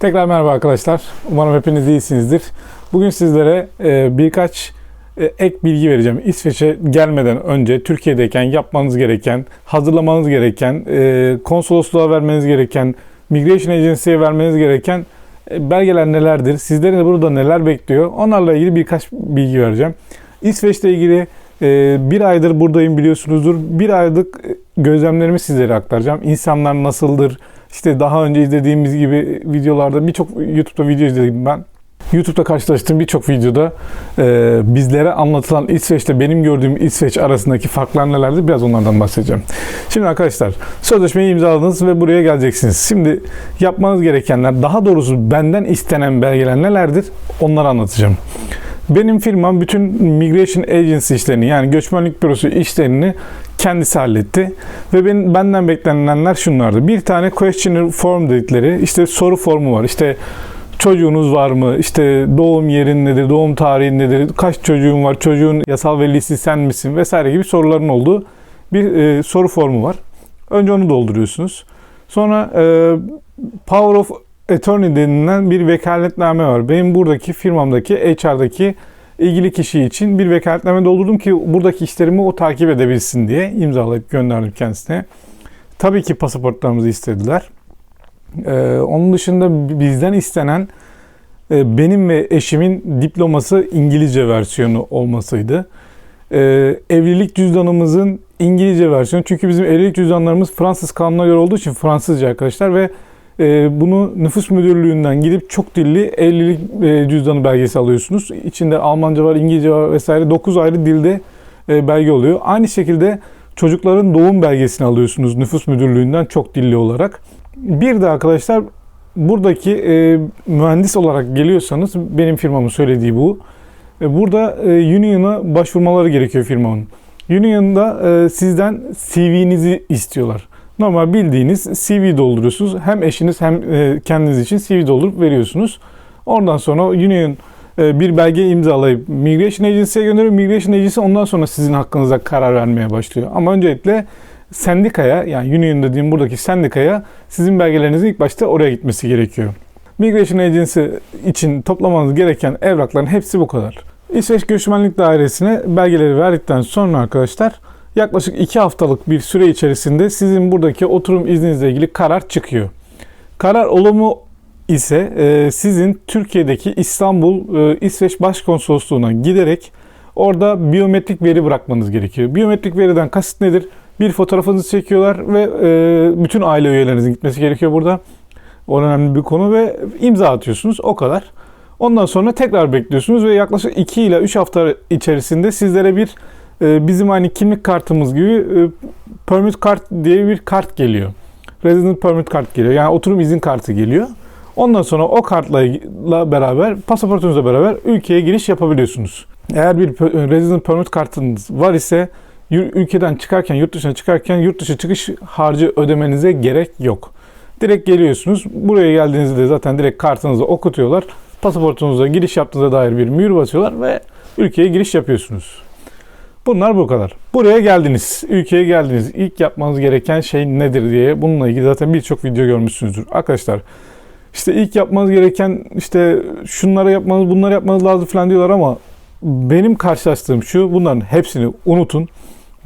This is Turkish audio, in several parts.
Tekrar merhaba arkadaşlar. Umarım hepiniz iyisinizdir. Bugün sizlere e, birkaç e, ek bilgi vereceğim. İsveç'e gelmeden önce Türkiye'deyken yapmanız gereken, hazırlamanız gereken, e, konsolosluğa vermeniz gereken, Migration Agency'ye vermeniz gereken belgeler nelerdir? Sizlerin de burada neler bekliyor? Onlarla ilgili birkaç bilgi vereceğim. İsveç'le ilgili bir aydır buradayım biliyorsunuzdur. Bir aylık e, gözlemlerimi sizlere aktaracağım. İnsanlar nasıldır? İşte daha önce izlediğimiz gibi videolarda birçok YouTube'da video izledim ben. YouTube'da karşılaştığım birçok videoda e, bizlere anlatılan İsveç'le benim gördüğüm İsveç arasındaki farklar nelerdir biraz onlardan bahsedeceğim. Şimdi arkadaşlar sözleşmeyi imzaladınız ve buraya geleceksiniz. Şimdi yapmanız gerekenler daha doğrusu benden istenen belgeler nelerdir onları anlatacağım. Benim firmam bütün Migration Agency işlerini yani göçmenlik bürosu işlerini kendisi halletti. Ve ben, benden beklenilenler şunlardı. Bir tane questionnaire form dedikleri işte soru formu var. İşte çocuğunuz var mı? İşte doğum yerin nedir? Doğum tarihin nedir? Kaç çocuğun var? Çocuğun yasal velisi sen misin? Vesaire gibi soruların olduğu bir e, soru formu var. Önce onu dolduruyorsunuz. Sonra e, Power of Attorney denilen bir vekaletname var. Benim buradaki firmamdaki HR'daki ilgili kişi için bir vekaletname doldurdum ki buradaki işlerimi o takip edebilsin diye imzalayıp gönderdim kendisine. Tabii ki pasaportlarımızı istediler. Ee, onun dışında bizden istenen e, benim ve eşimin diploması İngilizce versiyonu olmasıydı. Ee, evlilik cüzdanımızın İngilizce versiyonu. Çünkü bizim evlilik cüzdanlarımız Fransız kanuna göre olduğu için Fransızca arkadaşlar ve bunu nüfus müdürlüğünden gidip çok dilli evlilik e, cüzdanı belgesi alıyorsunuz. İçinde Almanca var, İngilizce var vesaire 9 ayrı dilde e, belge oluyor. Aynı şekilde çocukların doğum belgesini alıyorsunuz nüfus müdürlüğünden çok dilli olarak. Bir de arkadaşlar buradaki e, mühendis olarak geliyorsanız benim firmamın söylediği bu. Burada Union'a başvurmaları gerekiyor firmanın. Union'da sizden CV'nizi istiyorlar. Normal bildiğiniz CV dolduruyorsunuz. Hem eşiniz hem e, kendiniz için CV doldurup veriyorsunuz. Ondan sonra Union e, bir belge imzalayıp Migration Agency'ye gönderiyor. Migration Agency ondan sonra sizin hakkınızda karar vermeye başlıyor. Ama öncelikle sendikaya yani Union dediğim buradaki sendikaya sizin belgelerinizin ilk başta oraya gitmesi gerekiyor. Migration Agency için toplamanız gereken evrakların hepsi bu kadar. İsveç Göçmenlik Dairesi'ne belgeleri verdikten sonra arkadaşlar yaklaşık 2 haftalık bir süre içerisinde sizin buradaki oturum izninizle ilgili karar çıkıyor. Karar olumlu ise e, sizin Türkiye'deki İstanbul e, İsveç Başkonsolosluğu'na giderek orada biyometrik veri bırakmanız gerekiyor. Biyometrik veriden kasıt nedir? Bir fotoğrafınızı çekiyorlar ve e, bütün aile üyelerinizin gitmesi gerekiyor burada. O önemli bir konu ve imza atıyorsunuz. O kadar. Ondan sonra tekrar bekliyorsunuz ve yaklaşık 2 ile 3 hafta içerisinde sizlere bir bizim aynı kimlik kartımız gibi e, permit kart diye bir kart geliyor. Resident permit kart geliyor. Yani oturum izin kartı geliyor. Ondan sonra o kartla beraber, pasaportunuzla beraber ülkeye giriş yapabiliyorsunuz. Eğer bir resident permit kartınız var ise ülkeden çıkarken, yurt dışına çıkarken yurt dışı çıkış harcı ödemenize gerek yok. Direkt geliyorsunuz. Buraya geldiğinizde zaten direkt kartınızı okutuyorlar. Pasaportunuza giriş yaptığınıza dair bir mühür basıyorlar ve ülkeye giriş yapıyorsunuz. Bunlar bu kadar. Buraya geldiniz, ülkeye geldiniz. İlk yapmanız gereken şey nedir diye bununla ilgili zaten birçok video görmüşsünüzdür. Arkadaşlar işte ilk yapmanız gereken işte şunları yapmanız, bunları yapmanız lazım falan diyorlar ama benim karşılaştığım şu bunların hepsini unutun.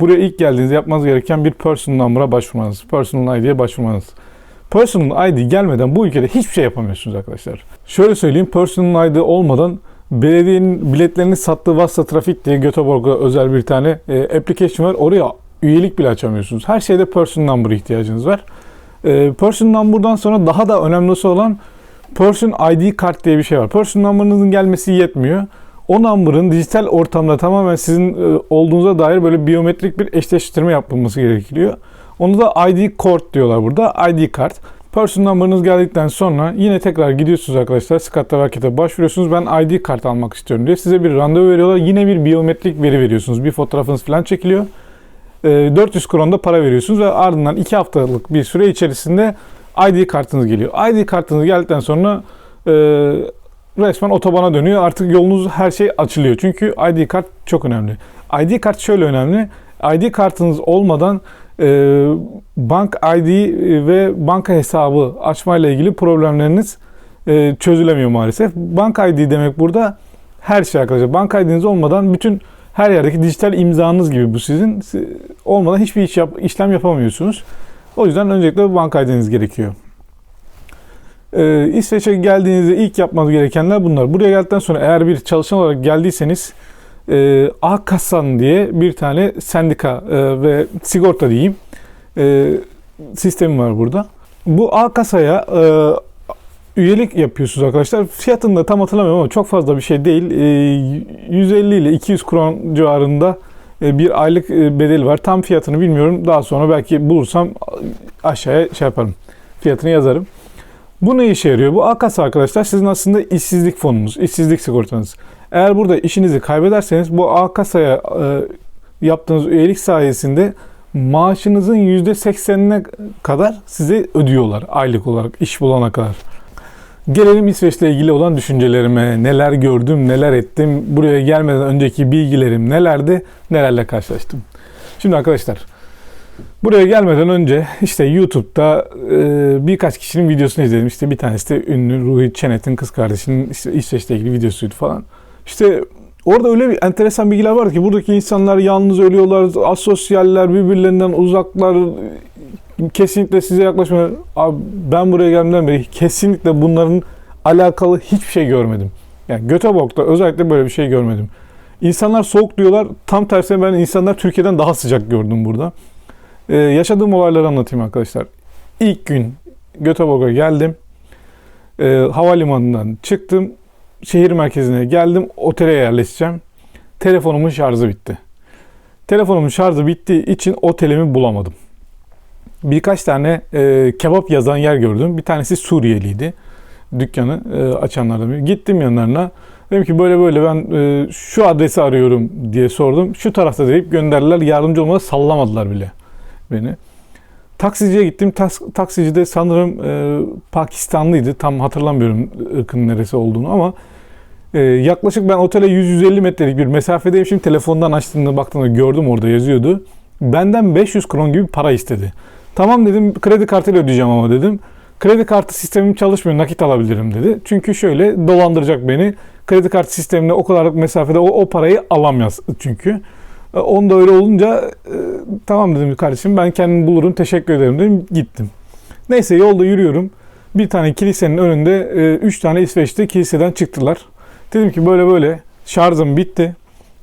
Buraya ilk geldiğinizde yapmanız gereken bir personal number'a başvurmanız. Personal ID'ye başvurmanız. Personal ID gelmeden bu ülkede hiçbir şey yapamıyorsunuz arkadaşlar. Şöyle söyleyeyim personal ID olmadan belediyenin biletlerini sattığı Vassa Trafik diye Göteborg'a özel bir tane e, application var. Oraya üyelik bile açamıyorsunuz. Her şeyde person number ihtiyacınız var. E, person number'dan sonra daha da önemlisi olan person ID kart diye bir şey var. Person number'ınızın gelmesi yetmiyor. O number'ın dijital ortamda tamamen sizin e, olduğunuza dair böyle biyometrik bir eşleştirme yapılması gerekiyor. Onu da ID kart diyorlar burada. ID kart. Person number'ınız geldikten sonra yine tekrar gidiyorsunuz arkadaşlar. Skatta Market'e başvuruyorsunuz. Ben ID kart almak istiyorum diye. Size bir randevu veriyorlar. Yine bir biyometrik veri veriyorsunuz. Bir fotoğrafınız falan çekiliyor. 400 kron da para veriyorsunuz ve ardından 2 haftalık bir süre içerisinde ID kartınız geliyor. ID kartınız geldikten sonra e, resmen otobana dönüyor. Artık yolunuz her şey açılıyor. Çünkü ID kart çok önemli. ID kart şöyle önemli. ID kartınız olmadan bank ID ve banka hesabı açmayla ilgili problemleriniz e, çözülemiyor maalesef. Bank ID demek burada her şey arkadaşlar. Bank ID'niz olmadan bütün her yerdeki dijital imzanız gibi bu sizin. Si- Olmadan hiçbir iş yap, işlem yapamıyorsunuz. O yüzden öncelikle bank ID'niz gerekiyor. Ee, İsveç'e geldiğinizde ilk yapmanız gerekenler bunlar. Buraya geldikten sonra eğer bir çalışan olarak geldiyseniz e, A-Kasan diye bir tane sendika e, ve sigorta diyeyim e, sistemi var burada. Bu A-Kasa'ya e, üyelik yapıyorsunuz arkadaşlar. Fiyatını da tam hatırlamıyorum ama çok fazla bir şey değil. E, 150 ile 200 kron civarında e, bir aylık e, bedeli var. Tam fiyatını bilmiyorum. Daha sonra belki bulursam aşağıya şey yaparım. Fiyatını yazarım. Bu ne işe yarıyor? Bu AKAS arkadaşlar sizin aslında işsizlik fonunuz, işsizlik sigortanız. Eğer burada işinizi kaybederseniz bu AKAS'a e, yaptığınız üyelik sayesinde maaşınızın %80'ine kadar size ödüyorlar aylık olarak iş bulana kadar. Gelelim İsveç'le ilgili olan düşüncelerime. Neler gördüm, neler ettim, buraya gelmeden önceki bilgilerim nelerdi, nelerle karşılaştım. Şimdi arkadaşlar Buraya gelmeden önce işte YouTube'da e, birkaç kişinin videosunu izledim. İşte bir tanesi de ünlü Ruhi Çenet'in kız kardeşinin işte İsveç'le ilgili videosuydu falan. İşte orada öyle bir enteresan bilgiler vardı ki buradaki insanlar yalnız ölüyorlar, asosyaller, birbirlerinden uzaklar, kesinlikle size yaklaşmıyor. Abi ben buraya gelmeden beri kesinlikle bunların alakalı hiçbir şey görmedim. Yani Göteborg'da özellikle böyle bir şey görmedim. İnsanlar soğuk diyorlar. Tam tersine ben insanlar Türkiye'den daha sıcak gördüm burada. Ee, yaşadığım olayları anlatayım arkadaşlar. İlk gün Göteborg'a geldim. Ee, havalimanından çıktım. Şehir merkezine geldim. Otele yerleşeceğim. Telefonumun şarjı bitti. Telefonumun şarjı bittiği için otelimi bulamadım. Birkaç tane e, kebap yazan yer gördüm. Bir tanesi Suriyeliydi. Dükkanı e, açanlardan biri. Gittim yanlarına. Dedim ki böyle böyle ben e, şu adresi arıyorum diye sordum. Şu tarafta deyip gönderdiler. Yardımcı olmadı sallamadılar bile beni. Taksiciye gittim. Tas, taksici de sanırım e, Pakistanlıydı. Tam hatırlamıyorum ırkın neresi olduğunu ama e, yaklaşık ben otele 100-150 metrelik bir mesafedeyim. Şimdi telefondan açtığımda baktığımda gördüm orada yazıyordu. Benden 500 kron gibi para istedi. Tamam dedim kredi kartıyla ödeyeceğim ama dedim. Kredi kartı sistemim çalışmıyor nakit alabilirim dedi. Çünkü şöyle dolandıracak beni. Kredi kartı sistemine o kadarlık mesafede o, o parayı alamaz çünkü. E, Onda öyle olunca e, tamam dedim kardeşim ben kendim bulurum teşekkür ederim dedim gittim. Neyse yolda yürüyorum. Bir tane kilisenin önünde e, üç tane İsveçli kiliseden çıktılar. Dedim ki böyle böyle şarjım bitti.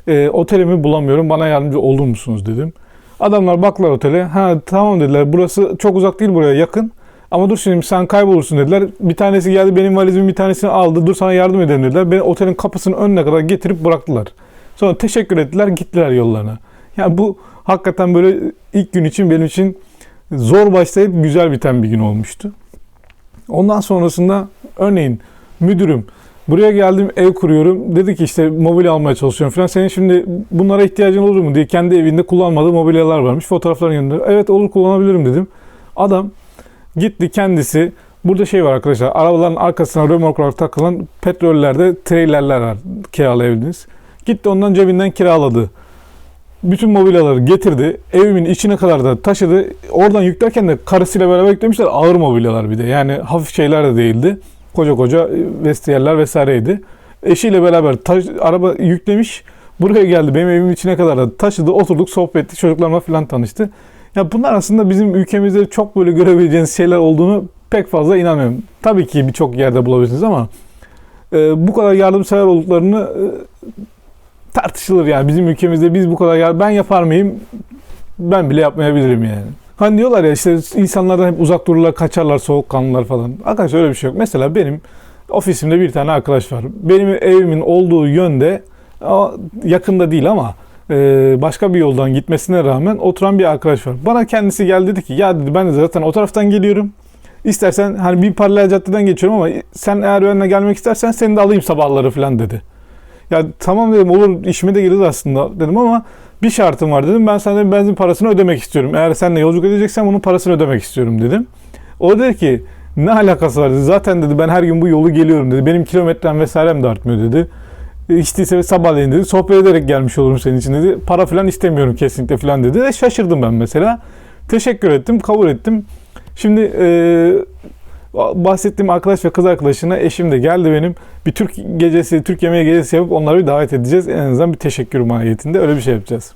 E, otelimi bulamıyorum bana yardımcı olur musunuz dedim. Adamlar baktılar otele. Ha tamam dediler burası çok uzak değil buraya yakın. Ama dur şimdi sen kaybolursun dediler. Bir tanesi geldi benim valizimin bir tanesini aldı. Dur sana yardım edelim dediler. Beni otelin kapısının önüne kadar getirip bıraktılar. Sonra teşekkür ettiler gittiler yollarına. Yani bu hakikaten böyle ilk gün için benim için zor başlayıp güzel biten bir gün olmuştu. Ondan sonrasında örneğin müdürüm buraya geldim ev kuruyorum. Dedi ki işte mobilya almaya çalışıyorum falan. Senin şimdi bunlara ihtiyacın olur mu diye kendi evinde kullanmadığı mobilyalar varmış. Fotoğraflarını gönderiyor. Evet olur kullanabilirim dedim. Adam gitti kendisi Burada şey var arkadaşlar. Arabaların arkasına römork takılan petrollerde trailerler var kiralayabildiniz. Gitti ondan cebinden kiraladı. Bütün mobilyaları getirdi. Evimin içine kadar da taşıdı. Oradan yüklerken de karısıyla beraber yüklemişler. Ağır mobilyalar bir de. Yani hafif şeyler de değildi. Koca koca vestiyerler vesaireydi. Eşiyle beraber taş, araba yüklemiş. Buraya geldi. Benim evimin içine kadar da taşıdı. Oturduk sohbet ettik. Çocuklarımla falan tanıştı. Ya bunlar aslında bizim ülkemizde çok böyle görebileceğiniz şeyler olduğunu pek fazla inanmıyorum. Tabii ki birçok yerde bulabilirsiniz ama e, bu kadar yardımsever olduklarını e, tartışılır yani bizim ülkemizde biz bu kadar ya ben yapar mıyım? Ben bile yapmayabilirim yani. Hani diyorlar ya işte insanlardan hep uzak dururlar, kaçarlar, soğukkanlılar falan. Arkadaşlar öyle bir şey yok. Mesela benim ofisimde bir tane arkadaş var. Benim evimin olduğu yönde yakında değil ama e, başka bir yoldan gitmesine rağmen oturan bir arkadaş var. Bana kendisi geldi dedi ki ya dedi ben de zaten o taraftan geliyorum. İstersen hani bir paralel caddeden geçiyorum ama sen eğer benimle gelmek istersen seni de alayım sabahları falan dedi. Ya tamam dedim olur işime de gelir aslında dedim ama bir şartım var dedim. Ben sana benzin parasını ödemek istiyorum. Eğer seninle yolculuk edeceksen bunun parasını ödemek istiyorum dedim. O dedi ki ne alakası var dedi. Zaten dedi ben her gün bu yolu geliyorum dedi. Benim kilometrem vesairem de artmıyor dedi. İşte ise sabahleyin dedi. Sohbet ederek gelmiş olurum senin için dedi. Para falan istemiyorum kesinlikle falan dedi. Ve şaşırdım ben mesela. Teşekkür ettim, kabul ettim. Şimdi e, bahsettiğim arkadaş ve kız arkadaşına eşim de geldi benim. Bir Türk gecesi, Türk yemeği gecesi yapıp onları bir davet edeceğiz. En azından bir teşekkür mahiyetinde öyle bir şey yapacağız.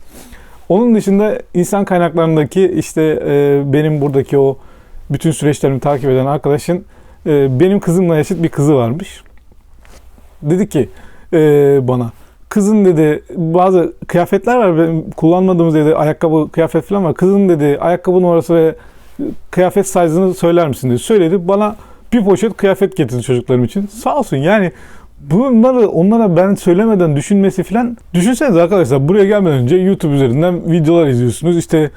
Onun dışında insan kaynaklarındaki işte e, benim buradaki o bütün süreçlerimi takip eden arkadaşın e, benim kızımla yaşıt bir kızı varmış. Dedi ki e, bana kızın dedi bazı kıyafetler var benim kullanmadığımız dedi ayakkabı kıyafet falan var. Kızın dedi ayakkabı numarası ve kıyafet size'ını söyler misin dedi. Söyledi. Bana bir poşet kıyafet getirdi çocuklarım için. Sağ olsun yani bunları onlara ben söylemeden düşünmesi falan. Düşünsenize arkadaşlar buraya gelmeden önce YouTube üzerinden videolar izliyorsunuz. İşte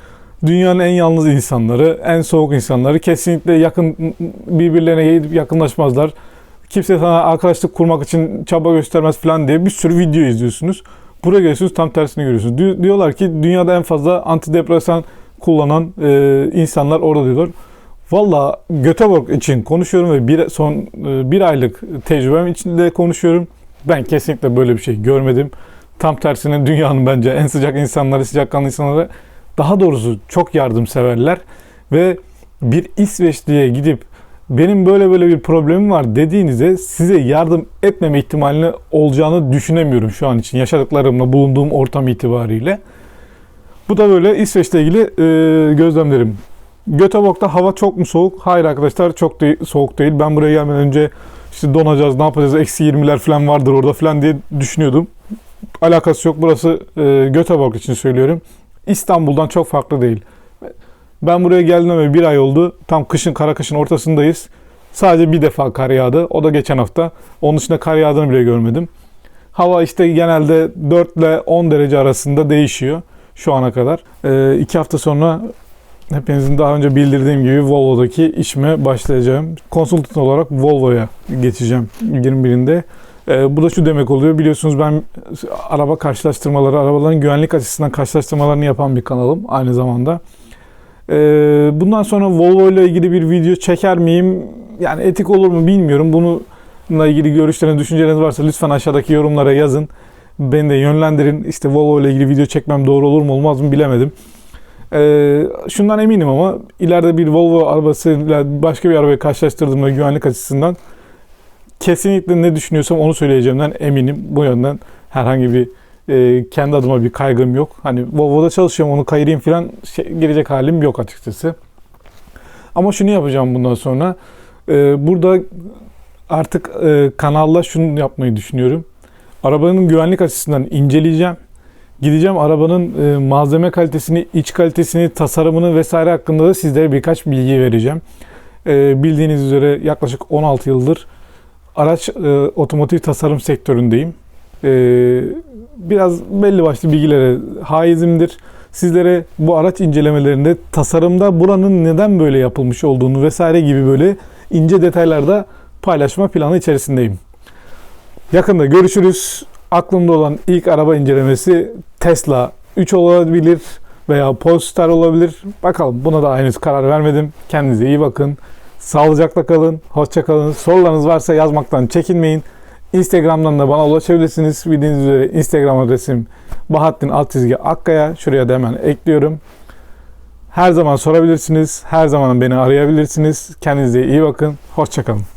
dünyanın en yalnız insanları, en soğuk insanları kesinlikle yakın birbirlerine yakınlaşmazlar. Kimse sana arkadaşlık kurmak için çaba göstermez falan diye bir sürü video izliyorsunuz. Buraya geliyorsunuz tam tersini görüyorsunuz. Di- Diyorlar ki dünyada en fazla antidepresan kullanan e, insanlar orada diyorlar. Valla Göteborg için konuşuyorum ve bir, son e, bir aylık tecrübem içinde konuşuyorum. Ben kesinlikle böyle bir şey görmedim. Tam tersine dünyanın bence en sıcak insanları, sıcakkanlı insanları daha doğrusu çok yardımseverler ve bir İsveçli'ye gidip benim böyle böyle bir problemim var dediğinizde size yardım etmeme ihtimalini olacağını düşünemiyorum şu an için yaşadıklarımla bulunduğum ortam itibariyle. Bu da böyle İsveç'le ilgili e, gözlemlerim. Göteborg'da hava çok mu soğuk? Hayır arkadaşlar çok değil, soğuk değil. Ben buraya gelmeden önce işte donacağız, ne yapacağız, eksi 20'ler falan vardır orada falan diye düşünüyordum. Alakası yok. Burası e, Göteborg için söylüyorum. İstanbul'dan çok farklı değil. Ben buraya geldiğime bir ay oldu. Tam kışın, kara kışın ortasındayız. Sadece bir defa kar yağdı. O da geçen hafta. Onun dışında kar yağdığını bile görmedim. Hava işte genelde 4 ile 10 derece arasında değişiyor şu ana kadar. Ee, iki hafta sonra hepinizin daha önce bildirdiğim gibi Volvo'daki işime başlayacağım. Konsultan olarak Volvo'ya geçeceğim 21'inde. Ee, bu da şu demek oluyor. Biliyorsunuz ben araba karşılaştırmaları, arabaların güvenlik açısından karşılaştırmalarını yapan bir kanalım aynı zamanda. Ee, bundan sonra Volvo ile ilgili bir video çeker miyim? Yani etik olur mu bilmiyorum. Bununla ilgili görüşleriniz, düşünceleriniz varsa lütfen aşağıdaki yorumlara yazın. Beni de yönlendirin. İşte Volvo ile ilgili video çekmem doğru olur mu olmaz mı bilemedim. Ee, şundan eminim ama ileride bir Volvo arabasıyla başka bir arabayı karşılaştırdığımda güvenlik açısından kesinlikle ne düşünüyorsam onu söyleyeceğimden eminim. Bu yönden herhangi bir e, kendi adıma bir kaygım yok. Hani Volvo'da çalışıyorum onu kayırayım falan şey, gelecek halim yok açıkçası. Ama şunu yapacağım bundan sonra. E, burada artık e, kanalla şunu yapmayı düşünüyorum. Arabanın güvenlik açısından inceleyeceğim. Gideceğim arabanın e, malzeme kalitesini, iç kalitesini, tasarımını vesaire hakkında da sizlere birkaç bilgi vereceğim. E, bildiğiniz üzere yaklaşık 16 yıldır araç e, otomotiv tasarım sektöründeyim. Biraz belli başlı bilgilere haizimdir. Sizlere bu araç incelemelerinde tasarımda buranın neden böyle yapılmış olduğunu vesaire gibi böyle ince detaylarda paylaşma planı içerisindeyim. Yakında görüşürüz. Aklımda olan ilk araba incelemesi Tesla 3 olabilir veya Polestar olabilir. Bakalım buna da henüz karar vermedim. Kendinize iyi bakın. Sağlıcakla kalın. Hoşça kalın. Sorularınız varsa yazmaktan çekinmeyin. Instagram'dan da bana ulaşabilirsiniz. Bildiğiniz üzere Instagram adresim Bahattin Altçizgi Akkaya. Şuraya da hemen ekliyorum. Her zaman sorabilirsiniz. Her zaman beni arayabilirsiniz. Kendinize iyi bakın. Hoşçakalın.